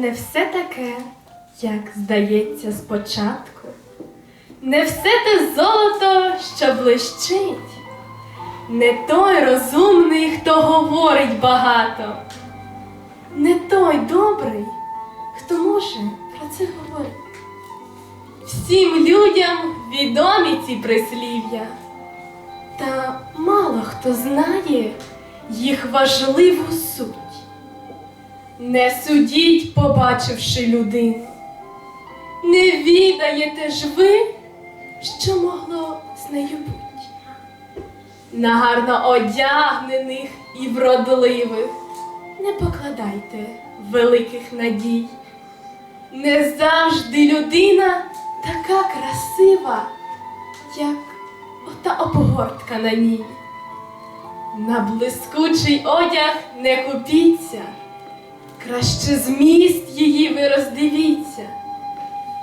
не все таке, як здається спочатку. Не все те золото, що блищить, не той розумний, хто говорить багато, не той добрий, хто може про це говорити. Всім людям відомі ці прислів'я, та мало хто знає їх важливу суть. Не судіть, побачивши людину. Не відаєте ж ви, що могло з нею бути. На гарно одягнених і вродливих не покладайте великих надій. Не завжди людина така красива, як ота обгортка на ній. На блискучий одяг не купіться, краще зміст її ви роздивіться.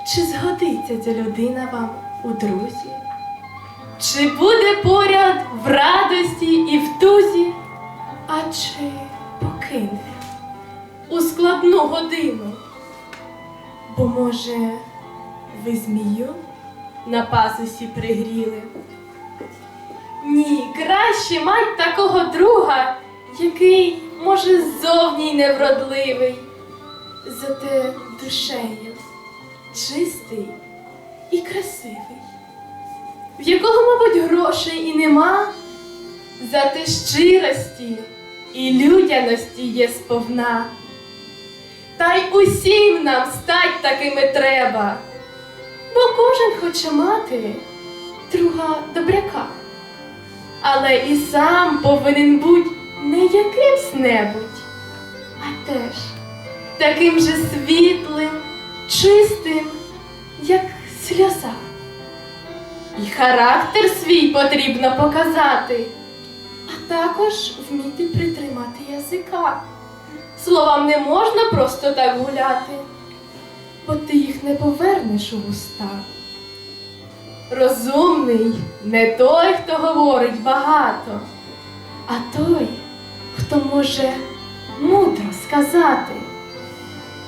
Чи згодиться ця людина вам у друзі? Чи буде поряд в радості і в тузі, а чи покине у складну годину? Бо, може, ви змію на пасусі пригріли? Ні, краще мать такого друга, який, може, ззовні й невродливий, зате душею чистий і красивий, в якого, мабуть, грошей і нема, зате щирості і людяності є сповна. Та й усім нам стать такими треба, бо кожен хоче мати друга добряка, але і сам повинен бути не якимсь-небудь, а теж таким же світлим, чистим, як сльоза. І характер свій потрібно показати, а також вміти притримати язика. Словам не можна просто так гуляти, бо ти їх не повернеш у вуста. Розумний не той, хто говорить багато, а той, хто може мудро сказати.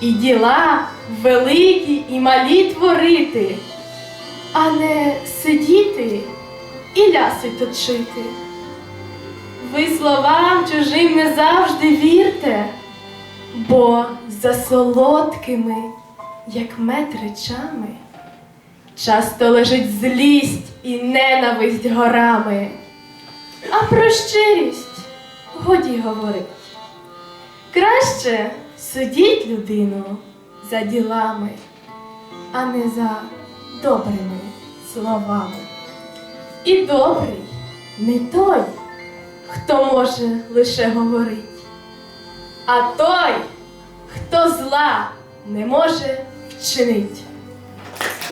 І діла великі і малі творити, а не сидіти і ляси точити. Ви словам чужим не завжди вірте, бо за солодкими, як мед речами, часто лежить злість і ненависть горами. А про щирість годі говорить. Краще судіть людину за ділами, а не за добрими словами. І добрий не той, хто може лише говорить, а той, хто зла не може вчинить.